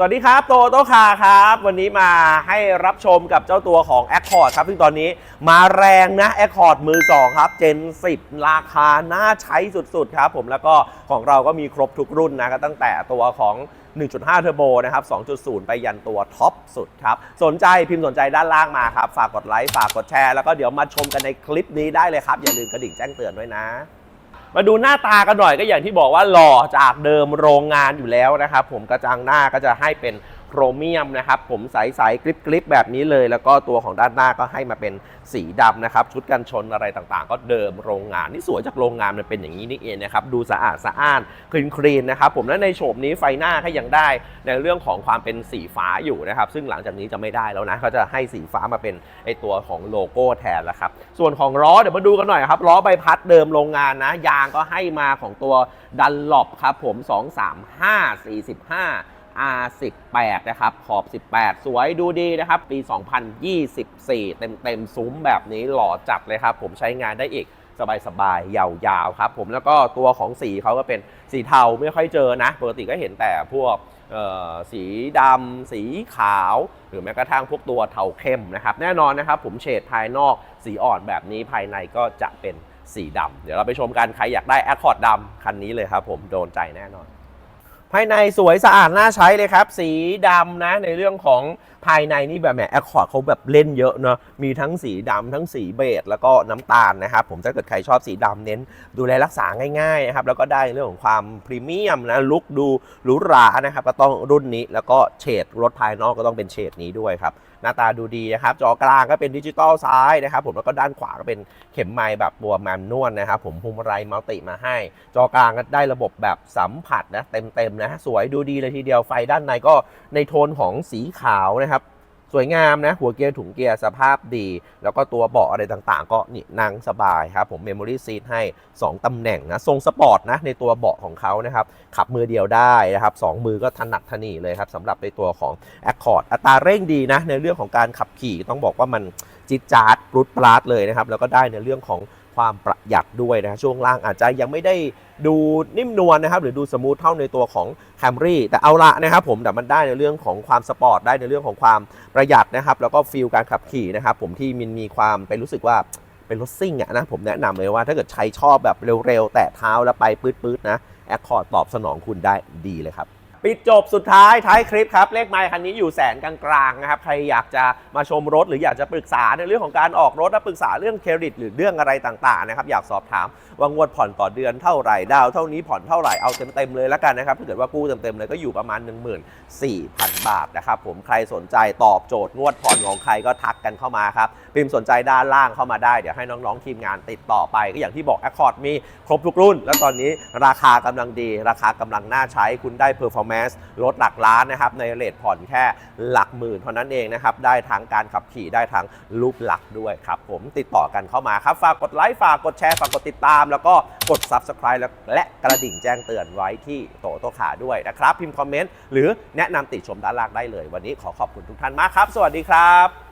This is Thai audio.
สวัสดีครับโตโตคาครับ วันนี้มาให้รับชมกับเจ้าตัวของ Accord ครับซึ่งตอนนี้มาแรงนะ Accord มือ 2 ครับ Gen 10 ราคาน่าใช้สุดๆครับผมแล้วก็ของเราก็มีครบทุกรุ่นนะก็ตั้งแต่ตัวของ 1.5 เทอร์โบนะครับ 2.0 ไปยันตัวท็อปสุดครับ สนใจพิมพ์สนใจด้านล่างมาครับ ฝากกดไลค์ ฝากกดแชร์ แล้วก็เดี๋ยวมาชมกันในคลิปนี้ได้เลยครับ อย่าลืมกระดิ่งแจ้งเตือนด้วยนะ มาดูหน้าตากันหน่อยก็อย่างที่บอกว่าหล่อจากเดิมโรงงานอยู่แล้วนะครับผมกระจังหน้าก็จะให้เป็น โครเมียมนะครับ ผมใสๆกริบๆแบบนี้เลย แล้วก็ตัวของด้านหน้าก็ให้มาเป็นสีดำนะครับ ชุดกันชนอะไรต่างๆ ก็เดิมโรงงานนี่สวยจากโรงงานมันเป็นอย่างนี้นี่เองนะครับ ดูสะอาดสะอ้านคลีนคลีนนะครับ ผมและในโฉมนี้ไฟหน้าก็ยังได้ในเรื่องของความเป็นสีฟ้าอยู่นะครับ ซึ่งหลังจากนี้จะไม่ได้แล้วนะเขาจะให้สีฟ้ามาเป็นไอตัวของโลโก้แทนแล้วครับ ส่วนของล้อเดี๋ยวมาดูกันหน่อยครับล้อใบพัดเดิมโรงงานนะ ยางก็ให้มาของตัวดันหลบครับผม 235 45 R18 นะครับ ขอบ 18 สวยดูดีนะครับ ปี 2024 เต็มเต็มๆซุ้มแบบนี้หล่อจัดเลยครับ ผมใช้งานได้อีกสบายๆ ยาวๆ ครับผมแล้วก็ตัวของสีเขาก็เป็นสีเทาไม่ค่อยเจอนะ ปกติก็เห็นแต่พวกเอ่อสีดำ สีขาว หรือแม้กระทั่งพวกตัวเทาเข้มนะครับ แน่นอนนะครับ ผมเฉดภายนอกสีอ่อนแบบนี้ภายในก็จะเป็นสีดำ เดี๋ยวเราไปชมกัน ใครอยากได้ Accord ดำคันนี้เลยครับผมโดนใจแน่นอน ภายในสวยสะอาดน่าใช้เลยครับ สีดำนะในเรื่องของภายในนี่แบบแหมแอคคอร์ดเขาแบบเล่นเยอะเนาะมีทั้งสีดำทั้งสีเบจแล้วก็น้ำตาลนะครับ ผมถ้าเกิดใครชอบสีดำเน้น ดูแลรักษาง่ายๆนะครับ แล้วก็ได้เรื่องของความพรีเมียมนะลุกดูหรูหรานะครับก็ต้องรุ่นนี้แล้วก็เฉดรถภายนอกก็ต้องเป็นเฉดนี้ด้วยครับ หน้าตาดูดีนะครับ จอกลางก็เป็นดิจิตอลซ้ายนะครับ ผมแล้วก็ด้านขวาก็เป็นเข็มไม้แบบบัวแมนนวลนะครับ ผมพุงไรมัลติมาให้ จอกลางก็ได้ระบบแบบสัมผัสนะเต็มๆนะสวยดูดีเลยทีเดียวไฟด้านในก็ในโทนของสีขาวนะครับ สวยงามนะ หัวเกียร์ถุงเกียร์สภาพดี แล้วก็ตัวเบาะอะไรต่างๆ ก็นี่นั่งสบายครับ ผมเมมโมรี่ซีทให้ 2ตำแหน่งนะ ทรงสปอร์ตนะ ในตัวเบาะของเขานะครับ ขับมือเดียวได้นะครับสองมือก็ถนัดถนีเลยครับสำหรับในตัวของ Accord อัตราเร่งดีนะ ในเรื่องของการขับขี่ต้องบอกว่ามันจิตจาดปรุดปราดเลยนะครับ แล้วก็ได้ในเรื่องของ ความประหยัดด้วยนะช่วงล่างอาจจะยังไม่ได้ดูนิ่มนวลนะครับหรือดูสมูทเท่าในตัวของ Camry แต่เอาละนะครับผมแต่มันได้ในเรื่องของความสปอร์ตได้ในเรื่องของความประหยัดนะครับแล้วก็ฟีลการขับขี่นะครับผมที่มันมีความเป็นรู้สึกว่าเป็นรถซิ่งอะนะผมแนะนำเลยว่าถ้าเกิดใช้ชอบแบบเร็วๆ แตะเท้าแล้วไปปื๊ดๆนะ Accord ตอบสนองคุณได้ดีเลยครับ ปิดจบสุดท้ายท้ายคลิปครับ เลขไมค์คันนี้อยู่แสนกลางๆนะครับใครอยากจะมาชมรถหรืออยากจะปรึกษาในเรื่องของการออกรถและปรึกษาเรื่องเครดิต หรือเรื่องอะไรต่างๆนะครับอยากสอบถามว่างวดผ่อนต่อเดือนเท่าไหร่ดาวเท่านี้ผ่อนเท่าไหร่เอาเต็มๆเลยแล้วกันนะครับถ้าเกิดว่ากู้เต็มๆเลยก็อยู่ประมาณ 14,000 บาทนะครับผมใครสนใจตอบโจทย์งวดผ่อนของใครก็ทักกันเข้ามาครับพิมพ์สนใจด้านล่างเข้ามาได้เดี๋ยวให้น้องๆทีมงานติดต่อไป ก็อย่างที่บอก Accord มีครบทุกรุ่น แล้วตอนนี้ราคากำลังดี ราคากำลังน่าใช้คุณได้เพอร์ฟอร์แม performance ลดหลักล้านนะครับในเลทผ่อนแค่หลักหมื่นเท่านั้นเองนะครับได้ทั้งการขับขี่ได้ทั้งรูปหลักด้วยครับผมติดต่อกันเข้ามาครับ ฝากกดไลค์ฝากกดแชร์ฝากกดติดตาม แล้วก็กด subscribe และและกระดิ่งแจ้งเตือนไว้ที่โตโตขาด้วยนะครับ พิมพ์คอมเมนต์หรือแนะนำติชมด้านล่างได้เลย วันนี้ขอขอบคุณทุกท่านมากครับ สวัสดีครับ